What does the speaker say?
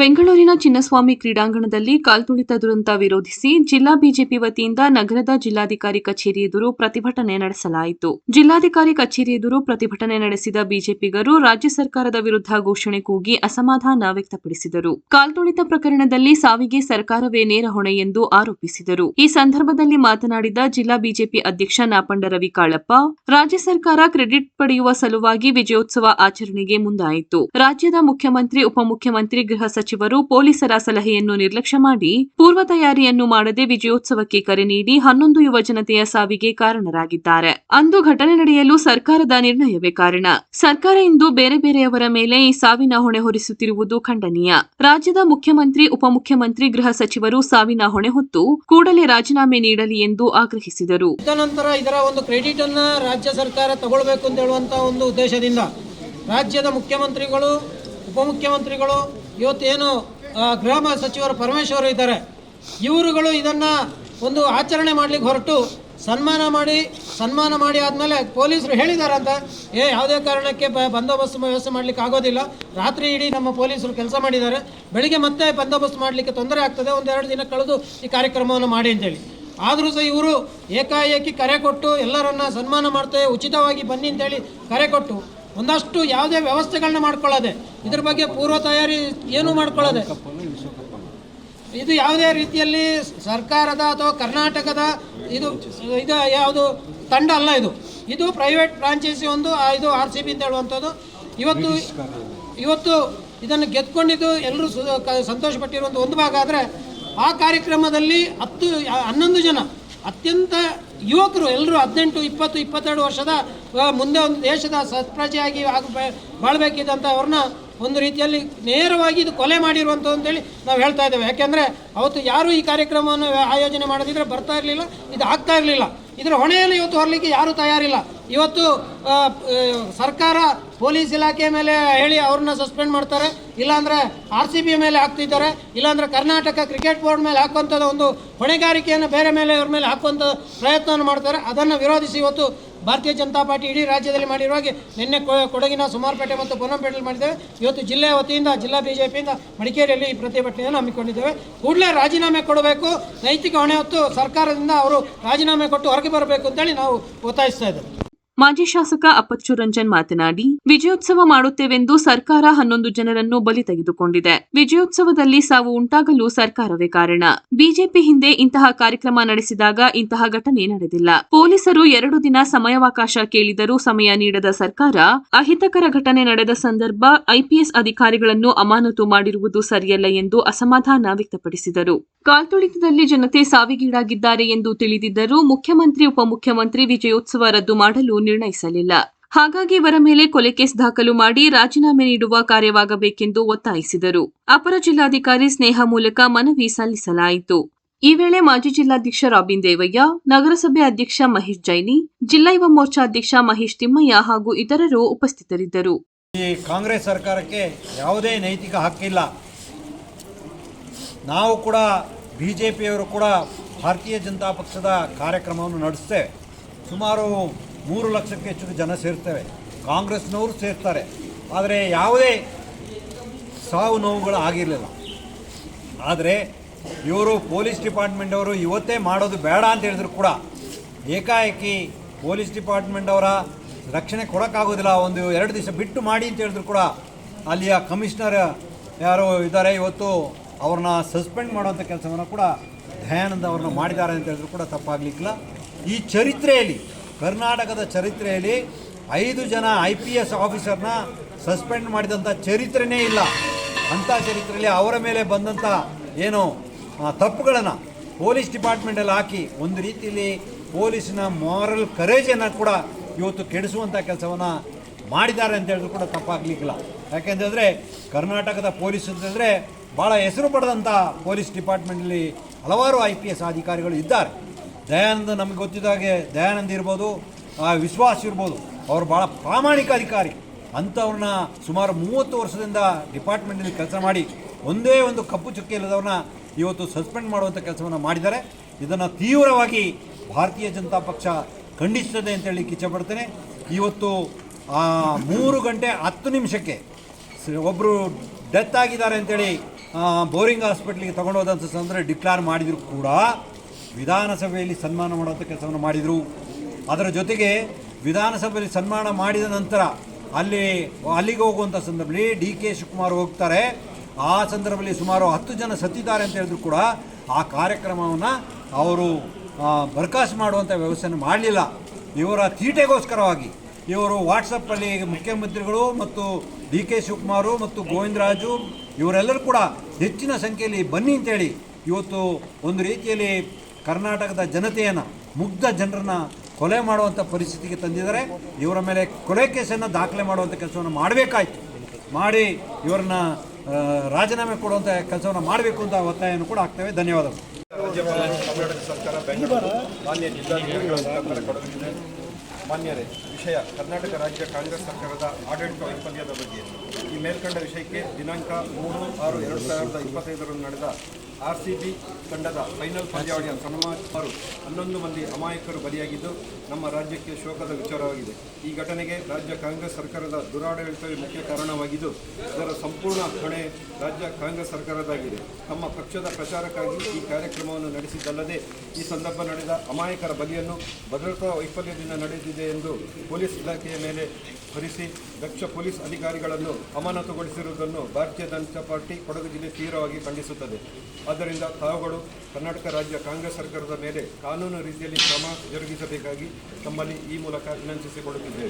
ಬೆಂಗಳೂರಿನ ಚಿನ್ನಸ್ವಾಮಿ ಕ್ರೀಡಾಂಗಣದಲ್ಲಿ ಕಾಲ್ತುಳಿತ ದುರಂತ ವಿರೋಧಿಸಿ ಜಿಲ್ಲಾ ಬಿಜೆಪಿ ವತಿಯಿಂದ ನಗರದ ಜಿಲ್ಲಾಧಿಕಾರಿ ಕಚೇರಿ ಎದುರು ಪ್ರತಿಭಟನೆ ನಡೆಸಲಾಯಿತು. ಜಿಲ್ಲಾಧಿಕಾರಿ ಕಚೇರಿ ಎದುರು ಪ್ರತಿಭಟನೆ ನಡೆಸಿದ ಬಿಜೆಪಿಗರು ರಾಜ್ಯ ಸರ್ಕಾರದ ವಿರುದ್ಧ ಘೋಷಣೆ ಕೂಗಿ ಅಸಮಾಧಾನ ವ್ಯಕ್ತಪಡಿಸಿದರು. ಕಾಲ್ತುಳಿತ ಪ್ರಕರಣದಲ್ಲಿ ಸಾವಿಗೆ ಸರ್ಕಾರವೇ ನೇರ ಹೊಣೆ ಎಂದು ಆರೋಪಿಸಿದರು. ಈ ಸಂದರ್ಭದಲ್ಲಿ ಮಾತನಾಡಿದ ಜಿಲ್ಲಾ ಬಿಜೆಪಿ ಅಧ್ಯಕ್ಷ ನಾಪಂಡ ರವಿ ಕಾಳಪ್ಪ, ರಾಜ್ಯ ಸರ್ಕಾರ ಕ್ರೆಡಿಟ್ ಪಡೆಯುವ ಸಲುವಾಗಿ ವಿಜಯೋತ್ಸವ ಆಚರಣೆಗೆ ಮುಂದಾಯಿತು. ರಾಜ್ಯದ ಮುಖ್ಯಮಂತ್ರಿ, ಉಪಮುಖ್ಯಮಂತ್ರಿ, ಗೃಹ ಸಚಿವರು ಪೊಲೀಸರ ಸಲಹೆಯನ್ನು ನಿರ್ಲಕ್ಷ್ಯ ಮಾಡಿ ಪೂರ್ವ ತಯಾರಿಯನ್ನು ಮಾಡದೆ ವಿಜಯೋತ್ಸವಕ್ಕೆ ಕರೆ ನೀಡಿ ಹನ್ನೊಂದು ಯುವ ಜನತೆಯ ಸಾವಿಗೆ ಕಾರಣರಾಗಿದ್ದಾರೆ. ಅಂದು ಘಟನೆ ನಡೆಯಲು ಸರ್ಕಾರದ ನಿರ್ಣಯವೇ ಕಾರಣ. ಸರ್ಕಾರ ಇಂದು ಬೇರೆ ಬೇರೆಯವರ ಮೇಲೆ ಈ ಸಾವಿನ ಹೊಣೆ ಹೊರಿಸುತ್ತಿರುವುದು ಖಂಡನೀಯ. ರಾಜ್ಯದ ಮುಖ್ಯಮಂತ್ರಿ, ಉಪಮುಖ್ಯಮಂತ್ರಿ, ಗೃಹ ಸಚಿವರು ಸಾವಿನ ಹೊಣೆ ಹೊತ್ತು ಕೂಡಲೇ ರಾಜೀನಾಮೆ ನೀಡಲಿ ಎಂದು ಆಗ್ರಹಿಸಿದರು. ಇದರ ಒಂದು ಕ್ರೆಡಿಟ್ ಅನ್ನ ರಾಜ್ಯ ಸರ್ಕಾರ ತಗೊಳ್ಬೇಕು ಅಂತ ಹೇಳುವಂತ ಒಂದು ಉದ್ದೇಶದಿಂದ ರಾಜ್ಯದ ಮುಖ್ಯಮಂತ್ರಿಗಳು, ಉಪಮುಖ್ಯಮಂತ್ರಿಗಳು ಇವತ್ತೇನು ಗೃಹ ಸಚಿವರು ಪರಮೇಶ್ವರ್ ಇದ್ದಾರೆ. ಇವರುಗಳು ಇದನ್ನ ಒಂದು ಆಚರಣೆ ಮಾಡ್ಲಿಕ್ಕೆ ಹೊರಟು ಸನ್ಮಾನ ಮಾಡಿ ಸನ್ಮಾನ ಮಾಡಿ ಆದಮೇಲೆ ಪೊಲೀಸರು ಹೇಳಿದ್ದಾರೆ ಅಂತ ಏ, ಯಾವುದೇ ಕಾರಣಕ್ಕೆ ಬಂದೋಬಸ್ತ್ ವ್ಯವಸ್ಥೆ ಮಾಡಲಿಕ್ಕೆ ಆಗೋದಿಲ್ಲ. ರಾತ್ರಿ ಇಡೀ ನಮ್ಮ ಪೊಲೀಸರು ಕೆಲಸ ಮಾಡಿದ್ದಾರೆ. ಬೆಳಿಗ್ಗೆ ಮತ್ತೆ ಬಂದೋಬಸ್ತ್ ಮಾಡಲಿಕ್ಕೆ ತೊಂದರೆ ಆಗ್ತದೆ. ಒಂದೆರಡು ದಿನ ಕಳೆದು ಈ ಕಾರ್ಯಕ್ರಮವನ್ನು ಮಾಡಿ ಅಂತೇಳಿ. ಆದರೂ ಸಹ ಇವರು ಏಕಾಏಕಿ ಕರೆ ಕೊಟ್ಟು ಎಲ್ಲರನ್ನ ಸನ್ಮಾನ ಮಾಡ್ತೇವೆ, ಉಚಿತವಾಗಿ ಬನ್ನಿ ಅಂತೇಳಿ ಕರೆ ಕೊಟ್ಟು ಒಂದಷ್ಟು ಯಾವುದೇ ವ್ಯವಸ್ಥೆಗಳನ್ನ ಮಾಡ್ಕೊಳ್ಳೋದೆ. ಇದ್ರ ಬಗ್ಗೆ ಪೂರ್ವ ತಯಾರಿ ಏನೂ ಮಾಡ್ಕೊಳ್ಳೋದೆ. ಇದು ಯಾವುದೇ ರೀತಿಯಲ್ಲಿ ಸರ್ಕಾರದ ಅಥವಾ ಕರ್ನಾಟಕದ ಇದು ಇದು ಯಾವುದು ತಂಡ ಅಲ್ಲ ಇದು. ಇದು ಪ್ರೈವೇಟ್ ಫ್ರಾಂಚೈಸಿ ಒಂದು ಇದು ಆರ್ ಸಿ ಬಿ ಅಂತ ಹೇಳುವಂಥದ್ದು. ಇವತ್ತು ಇವತ್ತು ಇದನ್ನು ಗೆದ್ಕೊಂಡಿದ್ದು ಎಲ್ಲರೂ ಸಂತೋಷ ಪಟ್ಟಿರುವಂಥ ಒಂದು ಭಾಗ ಆದರೆ ಆ ಕಾರ್ಯಕ್ರಮದಲ್ಲಿ ಹತ್ತು, ಹನ್ನೊಂದು ಜನ, ಅತ್ಯಂತ ಯುವಕರು ಎಲ್ಲರೂ ಹದಿನೆಂಟು, ಇಪ್ಪತ್ತು, ಇಪ್ಪತ್ತೆರಡು ವರ್ಷದ ಮುಂದೆ ಒಂದು ದೇಶದ ಸತ್ಪ್ರಜೆಯಾಗಿ ಆಗ ಬಾಳ್ಬೇಕಿದ್ದಂಥ ಅವ್ರನ್ನ ಒಂದು ರೀತಿಯಲ್ಲಿ ನೇರವಾಗಿ ಇದು ಕೊಲೆ ಮಾಡಿರುವಂಥದ್ದು ಅಂತೇಳಿ ನಾವು ಹೇಳ್ತಾ ಇದ್ದೇವೆ. ಯಾಕೆಂದರೆ ಅವತ್ತು ಯಾರೂ ಈ ಕಾರ್ಯಕ್ರಮವನ್ನು ಆಯೋಜನೆ ಮಾಡದಿದ್ದರೆ ಬರ್ತಾ ಇರಲಿಲ್ಲ, ಇದು ಆಗ್ತಾ ಇರಲಿಲ್ಲ. ಇದರ ಹೊಣೆಯಲ್ಲಿ ಇವತ್ತು ಹೊರಲಿಕ್ಕೆ ಯಾರೂ ತಯಾರಿಲ್ಲ. ಇವತ್ತು ಸರ್ಕಾರ ಪೊಲೀಸ್ ಇಲಾಖೆ ಮೇಲೆ ಹೇಳಿ ಅವ್ರನ್ನ ಸಸ್ಪೆಂಡ್ ಮಾಡ್ತಾರೆ. ಇಲ್ಲಾಂದರೆ ಆರ್ ಸಿ ಬಿ ಮೇಲೆ ಹಾಕ್ತಿದ್ದಾರೆ. ಇಲ್ಲಾಂದರೆ ಕರ್ನಾಟಕ ಕ್ರಿಕೆಟ್ ಬೋರ್ಡ್ ಮೇಲೆ ಹಾಕುವಂಥದ್ದು ಒಂದು ಹೊಣೆಗಾರಿಕೆಯನ್ನು ಬೇರೆ ಮೇಲೆ ಅವ್ರ ಮೇಲೆ ಹಾಕುವಂಥ ಪ್ರಯತ್ನವನ್ನು ಮಾಡ್ತಾರೆ. ಅದನ್ನು ವಿರೋಧಿಸಿ ಇವತ್ತು ಭಾರತೀಯ ಜನತಾ ಪಾರ್ಟಿ ಇಡೀ ರಾಜ್ಯದಲ್ಲಿ ಮಾಡಿರುವಾಗೆ ನಿನ್ನೆ ಕೊ- ಕೊಡಗಿನ ಸುಮಾರುಪೇಟೆ ಮತ್ತು ಪೊನ್ನಂಪೇಟೆಯಲ್ಲಿ ಮಾಡಿದ್ದೇವೆ. ಇವತ್ತು ಜಿಲ್ಲೆಯ ವತಿಯಿಂದ, ಜಿಲ್ಲಾ ಬಿಜೆಪಿಯಿಂದ ಮಡಿಕೇರಿಯಲ್ಲಿ ಈ ಪ್ರತಿಭಟನೆಯನ್ನು ಹಮ್ಮಿಕೊಂಡಿದ್ದೇವೆ. ಕೂಡಲೇ ರಾಜೀನಾಮೆ ಕೊಡಬೇಕು. ನೈತಿಕ ಹೊಣೆ ಹೊತ್ತು ಸರ್ಕಾರದಿಂದ ಅವರು ರಾಜೀನಾಮೆ ಕೊಟ್ಟು ಹೊರಗೆ ಬರಬೇಕು ಅಂತೇಳಿ ನಾವು ಒತ್ತಾಯಿಸ್ತಾ ಇದ್ದೇವೆ. ಮಾಜಿ ಶಾಸಕ ಅಪ್ಪಚ್ಚು ರಂಜನ್ ಮಾತನಾಡಿ, ವಿಜಯೋತ್ಸವ ಮಾಡುತ್ತೇವೆಂದು ಸರ್ಕಾರ ಹನ್ನೊಂದು ಜನರನ್ನು ಬಲಿ ತೆಗೆದುಕೊಂಡಿದೆ. ವಿಜಯೋತ್ಸವದಲ್ಲಿ ಸಾವು ಉಂಟಾಗಲು ಸರ್ಕಾರವೇ ಕಾರಣ. ಬಿಜೆಪಿ ಹಿಂದೆ ಇಂತಹ ಕಾರ್ಯಕ್ರಮ ನಡೆಸಿದಾಗ ಇಂತಹ ಘಟನೆ ನಡೆದಿಲ್ಲ. ಪೊಲೀಸರು ಎರಡು ದಿನ ಸಮಯಾವಕಾಶ ಕೇಳಿದರೂ ಸಮಯ ನೀಡದ ಸರ್ಕಾರ, ಅಹಿತಕರ ಘಟನೆ ನಡೆದ ಸಂದರ್ಭ ಐಪಿಎಸ್ ಅಧಿಕಾರಿಗಳನ್ನು ಅಮಾನತು ಮಾಡಿರುವುದು ಸರಿಯಲ್ಲ ಎಂದು ಅಸಮಾಧಾನ ವ್ಯಕ್ತಪಡಿಸಿದರು. ಕಾಲ್ತುಳಿತದಲ್ಲಿ ಜನತೆ ಸಾವಿಗೀಡಾಗಿದ್ದಾರೆ ಎಂದು ತಿಳಿದಿದ್ದರೂ ಮುಖ್ಯಮಂತ್ರಿ, ಉಪಮುಖ್ಯಮಂತ್ರಿ ವಿಜಯೋತ್ಸವ ರದ್ದು ಮಾಡಲು ನಿರ್ಣಯಿಸಲಿಲ್ಲ. ಹಾಗಾಗಿ ಇವರ ಮೇಲೆ ಕೊಲೆ ಕೇಸ್ ದಾಖಲು ಮಾಡಿ ರಾಜೀನಾಮೆ ನೀಡುವ ಕಾರ್ಯವಾಗಬೇಕೆಂದು ಒತ್ತಾಯಿಸಿದರು. ಅಪರ ಜಿಲ್ಲಾಧಿಕಾರಿ ಸ್ನೇಹ ಮೂಲಕ ಮನವಿ ಸಲ್ಲಿಸಲಾಯಿತು. ಈ ವೇಳೆ ಮಾಜಿ ಜಿಲ್ಲಾಧ್ಯಕ್ಷ ರಾಬಿನ್ ದೇವಯ್ಯ, ನಗರಸಭೆ ಅಧ್ಯಕ್ಷ ಮಹೇಶ್ ಜೈನಿ, ಜಿಲ್ಲಾ ಯುವ ಮೋರ್ಚಾ ಅಧ್ಯಕ್ಷ ಮಹೇಶ್ ತಿಮ್ಮಯ್ಯ ಹಾಗೂ ಇತರರು ಉಪಸ್ಥಿತರಿದ್ದರು. ಈ ಕಾಂಗ್ರೆಸ್ ಸರ್ಕಾರಕ್ಕೆ ಯಾವುದೇ ನೈತಿಕ ಹಕ್ಕಿಲ್ಲ. ನಾವು ಕೂಡ ಬಿಜೆಪಿಯವರು ಕೂಡ ಭಾರತೀಯ ಜನತಾ ಪಕ್ಷದ ಕಾರ್ಯಕ್ರಮವನ್ನು ನಡೆಸ್ತೇವೆ ಸುಮಾರು ಮೂರು ಲಕ್ಷಕ್ಕೆ ಹೆಚ್ಚು ಜನ ಸೇರ್ತೇವೆ ಕಾಂಗ್ರೆಸ್ನವರು ಸೇರ್ತಾರೆ. ಆದರೆ ಯಾವುದೇ ಸಾವು ನೋವುಗಳು ಆಗಿರಲಿಲ್ಲ. ಆದರೆ ಇವರು ಪೊಲೀಸ್ ಡಿಪಾರ್ಟ್ಮೆಂಟ್ ಅವರು ಇವತ್ತೇ ಮಾಡೋದು ಬೇಡ ಅಂತ ಹೇಳಿದ್ರು ಕೂಡ. ಏಕಾಏಕಿ ಪೊಲೀಸ್ ಡಿಪಾರ್ಟ್ಮೆಂಟ್ ಅವರ ರಕ್ಷಣೆ ಕೊಡೋಕ್ಕಾಗೋದಿಲ್ಲ. ಒಂದು ಎರಡು ದಿವಸ ಬಿಟ್ಟು ಮಾಡಿ ಅಂತ ಹೇಳಿದ್ರು ಕೂಡ ಅಲ್ಲಿಯ ಕಮಿಷನರ್ ಯಾರು ಇದ್ದಾರೆ. ಇವತ್ತು ಅವ್ರನ್ನ ಸಸ್ಪೆಂಡ್ ಮಾಡುವಂಥ ಕೆಲಸವನ್ನು ಕೂಡ ದಯಾನಂದ ಅವ್ರನ್ನ ಮಾಡಿದ್ದಾರೆ ಅಂತ ಹೇಳಿದ್ರು ಕೂಡ ತಪ್ಪಾಗಲಿಕ್ಕಿಲ್ಲ. ಈ ಚರಿತ್ರೆಯಲ್ಲಿ ಕರ್ನಾಟಕದ ಚರಿತ್ರೆಯಲ್ಲಿ ಐದು ಜನ ಐ ಪಿ ಎಸ್ ಆಫೀಸರ್ನ ಸಸ್ಪೆಂಡ್ ಮಾಡಿದಂಥ ಚರಿತ್ರೆನೇ ಇಲ್ಲ. ಅಂಥ ಚರಿತ್ರೆಯಲ್ಲಿ ಅವರ ಮೇಲೆ ಬಂದಂಥ ಏನು ತಪ್ಪುಗಳನ್ನು ಪೊಲೀಸ್ ಡಿಪಾರ್ಟ್ಮೆಂಟಲ್ಲಿ ಹಾಕಿ ಒಂದು ರೀತಿಯಲ್ಲಿ ಪೊಲೀಸಿನ ಮಾರಲ್ ಕರೇಜನ್ನು ಕೂಡ ಇವತ್ತು ಕೆಡಿಸುವಂಥ ಕೆಲಸವನ್ನು ಮಾಡಿದ್ದಾರೆ ಅಂತ ಹೇಳಿದ್ರು ಕೂಡ ತಪ್ಪಾಗಲಿಕ್ಕಿಲ್ಲ. ಯಾಕೆಂತಂದರೆ ಕರ್ನಾಟಕದ ಪೊಲೀಸ್ ಅಂತಂದರೆ ಭಾಳ ಹೆಸರು ಪಡೆದಂಥ ಪೊಲೀಸ್ ಡಿಪಾರ್ಟ್ಮೆಂಟಲ್ಲಿ ಹಲವಾರು ಐ ಪಿ ಎಸ್ ಅಧಿಕಾರಿಗಳು ಇದ್ದಾರೆ. ದಯಾನಂದ ನಮಗೆ ಗೊತ್ತಿದ್ದಾಗೆ ದಯಾನಂದ ಇರ್ಬೋದು, ಆ ವಿಶ್ವಾಸ ಇರ್ಬೋದು, ಅವರು ಭಾಳ ಪ್ರಾಮಾಣಿಕ ಅಧಿಕಾರಿ. ಅಂಥವ್ರನ್ನ ಸುಮಾರು ಮೂವತ್ತು ವರ್ಷದಿಂದ ಡಿಪಾರ್ಟ್ಮೆಂಟಲ್ಲಿ ಕೆಲಸ ಮಾಡಿ, ಒಂದೇ ಒಂದು ಕಪ್ಪು ಚುಕ್ಕೆ ಇಲ್ಲದವ್ರನ್ನ ಇವತ್ತು ಸಸ್ಪೆಂಡ್ ಮಾಡುವಂಥ ಕೆಲಸವನ್ನು ಮಾಡಿದ್ದಾರೆ. ಇದನ್ನು ತೀವ್ರವಾಗಿ ಭಾರತೀಯ ಜನತಾ ಪಕ್ಷ ಖಂಡಿಸ್ತದೆ ಅಂತೇಳಿ ಕಿಚ್ಚಪಡ್ತೇನೆ ಇವತ್ತು ಮೂರು ಗಂಟೆ ಹತ್ತು ನಿಮಿಷಕ್ಕೆ ಒಬ್ಬರು ಡೆತ್ ಆಗಿದ್ದಾರೆ ಅಂತೇಳಿ ಬೋರಿಂಗ್ ಹಾಸ್ಪಿಟ್ಲಿಗೆ ತಗೊಂಡೋದಂಥ ಸಂದರ್ಭ ಡಿಕ್ಲೇರ್ ಮಾಡಿದರೂ ಕೂಡ ವಿಧಾನಸಭೆಯಲ್ಲಿ ಸನ್ಮಾನ ಮಾಡುವಂಥ ಕೆಲಸವನ್ನು ಮಾಡಿದರು. ಅದರ ಜೊತೆಗೆ ವಿಧಾನಸಭೆಯಲ್ಲಿ ಸನ್ಮಾನ ಮಾಡಿದ ನಂತರ ಅಲ್ಲಿ, ಅಲ್ಲಿಗೆ ಹೋಗುವಂಥ ಸಂದರ್ಭದಲ್ಲಿ ಡಿ ಕೆ ಶಿವಕುಮಾರ್ ಹೋಗ್ತಾರೆ. ಆ ಸಂದರ್ಭದಲ್ಲಿ ಸುಮಾರು ಹತ್ತು ಜನ ಸತ್ತಿದ್ದಾರೆ ಅಂತ ಹೇಳಿದ್ರು ಕೂಡ ಆ ಕಾರ್ಯಕ್ರಮವನ್ನು ಅವರು ಬರ್ಕಾಸ್ ಮಾಡುವಂಥ ವ್ಯವಸ್ಥೆಯನ್ನು ಮಾಡಲಿಲ್ಲ. ಇವರ ತೀಟೆಗೋಸ್ಕರವಾಗಿ ಇವರು ವಾಟ್ಸಪ್ಪಲ್ಲಿ ಮುಖ್ಯಮಂತ್ರಿಗಳು ಮತ್ತು ಡಿ ಕೆ ಶಿವಕುಮಾರು ಮತ್ತು ಗೋವಿಂದರಾಜು ಇವರೆಲ್ಲರೂ ಕೂಡ ಹೆಚ್ಚಿನ ಸಂಖ್ಯೆಯಲ್ಲಿ ಬನ್ನಿ ಅಂತೇಳಿ ಇವತ್ತು ಒಂದು ರೀತಿಯಲ್ಲಿ ಕರ್ನಾಟಕದ ಜನತೆಯನ್ನು, ಮುಗ್ಧ ಜನರನ್ನು ಕೊಲೆ ಮಾಡುವಂಥ ಪರಿಸ್ಥಿತಿಗೆ ತಂದಿದ್ದಾರೆ. ಇವರ ಮೇಲೆ ಕೊಲೆ ಕೇಸನ್ನು ದಾಖಲೆ ಮಾಡುವಂಥ ಕೆಲಸವನ್ನು ಮಾಡಬೇಕಾಯ್ತು. ಮಾಡಿ ಇವರನ್ನ ರಾಜೀನಾಮೆ ಕೊಡುವಂಥ ಕೆಲಸವನ್ನು ಮಾಡಬೇಕು ಅಂತ ಒತ್ತಾಯವನ್ನು ಕೂಡ ಆಗ್ತವೆ. ಧನ್ಯವಾದಗಳು. ಮಾನ್ಯರೇ ವಿಷಯ ಕರ್ನಾಟಕ ರಾಜ್ಯ ಕಾಂಗ್ರೆಸ್ ಸರ್ಕಾರದ ಆಡಳಿತ ವೈಫಲ್ಯದ ಬಗ್ಗೆ. ಈ ಮೇಲ್ಕಂಡ ವಿಷಯಕ್ಕೆ ದಿನಾಂಕ ಮೂರು ಆರು ಎರಡು ಸಾವಿರದ ಇಪ್ಪತ್ತೈದರಂದು ನಡೆದ ಆರ್ ಸಿ ಬಿ ತಂಡದ ಫೈನಲ್ ಪಂದ್ಯಾವಳಿಯ ಸಮಾರು ಹನ್ನೊಂದು ಮಂದಿ ಅಮಾಯಕರು ಬಲಿಯಾಗಿದ್ದು, ನಮ್ಮ ರಾಜ್ಯಕ್ಕೆ ಶೋಕದ ವಿಚಾರವಾಗಿದೆ. ಈ ಘಟನೆಗೆ ರಾಜ್ಯ ಕಾಂಗ್ರೆಸ್ ಸರ್ಕಾರದ ದುರಾಡಳಿತವೇ ಮುಖ್ಯ ಕಾರಣವಾಗಿದ್ದು, ಇದರ ಸಂಪೂರ್ಣ ಹೊಣೆ ರಾಜ್ಯ ಕಾಂಗ್ರೆಸ್ ಸರ್ಕಾರದಾಗಿದೆ ತಮ್ಮ ಪಕ್ಷದ ಪ್ರಚಾರಕ್ಕಾಗಿ ಈ ಕಾರ್ಯಕ್ರಮವನ್ನು ನಡೆಸಿದ್ದಲ್ಲದೆ, ಈ ಸಂದರ್ಭ ನಡೆದ ಅಮಾಯಕರ ಬಲಿಯನ್ನು ಭದ್ರತಾ ವೈಫಲ್ಯದಿಂದ ನಡೆದಿದೆ. ಎಂದು ಪೊಲೀಸ್ ಇಲಾಖೆಯ ಮೇಲೆ ಹೊರಿಸಿ ದಕ್ಷ ಪೊಲೀಸ್ ಅಧಿಕಾರಿಗಳನ್ನು ಅಮಾನತುಗೊಳಿಸಿರುವುದನ್ನು ಭಾರತೀಯ ಜನತಾ ಪಾರ್ಟಿ ಕೊಡಗು ಜಿಲ್ಲೆ ತೀವ್ರವಾಗಿ ಖಂಡಿಸುತ್ತದೆ. ಆದ್ದರಿಂದ ತಾವುಗಳು ಕರ್ನಾಟಕ ರಾಜ್ಯ ಕಾಂಗ್ರೆಸ್ ಸರ್ಕಾರದ ಮೇಲೆ ಕಾನೂನು ರೀತಿಯಲ್ಲಿ ಕ್ರಮ ಜರುಗಿಸಬೇಕಾಗಿ ತಮ್ಮಲ್ಲಿ ಈ ಮೂಲಕ ವಿನಂತಿಸಿಕೊಳ್ಳುತ್ತಿದ್ದೇವೆ.